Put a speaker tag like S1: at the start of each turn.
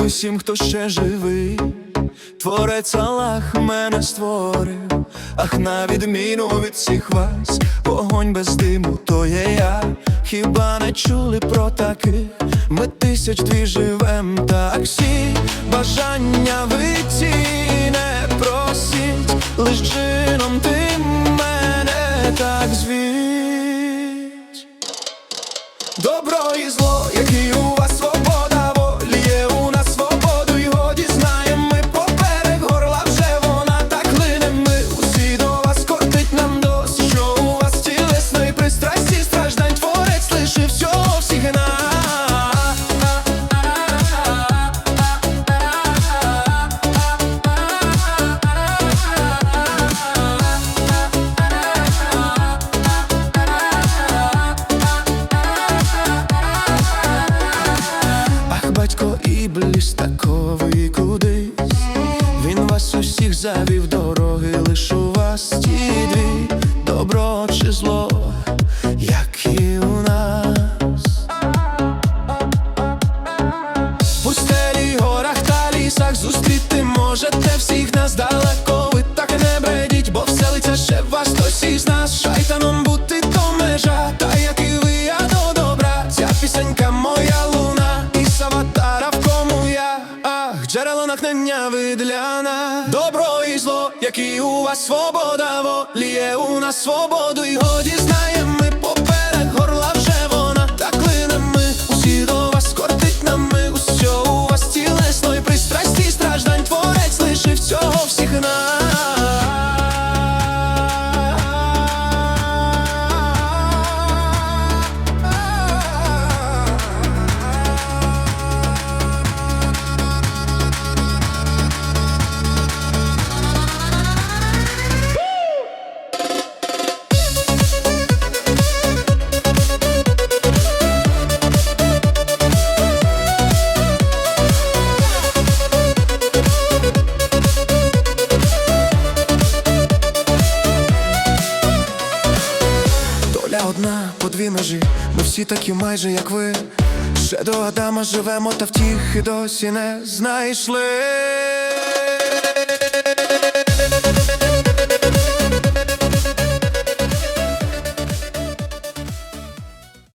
S1: усім, хто ще живий. Творець Аллах мене створив, ах на відміну від всіх вас, вогонь без диму, то є я. Хіба не чули про таких? Ми тисяч дві живем, так всі бажання ви ці не просіть, лиш джином ти мене так звіть. Добро і зло, які батько Ібліс таковий кудись. Він вас усіх завів дороги, лиш у вас ті дві. Добро для нас. Добро і зло, які у вас свобода волі Є у нас свободу, і годі знаємо Доля одна, по дві ножі, ми всі такі майже, як ви. Ще до Адама живемо, та втіхи досі не знайшли.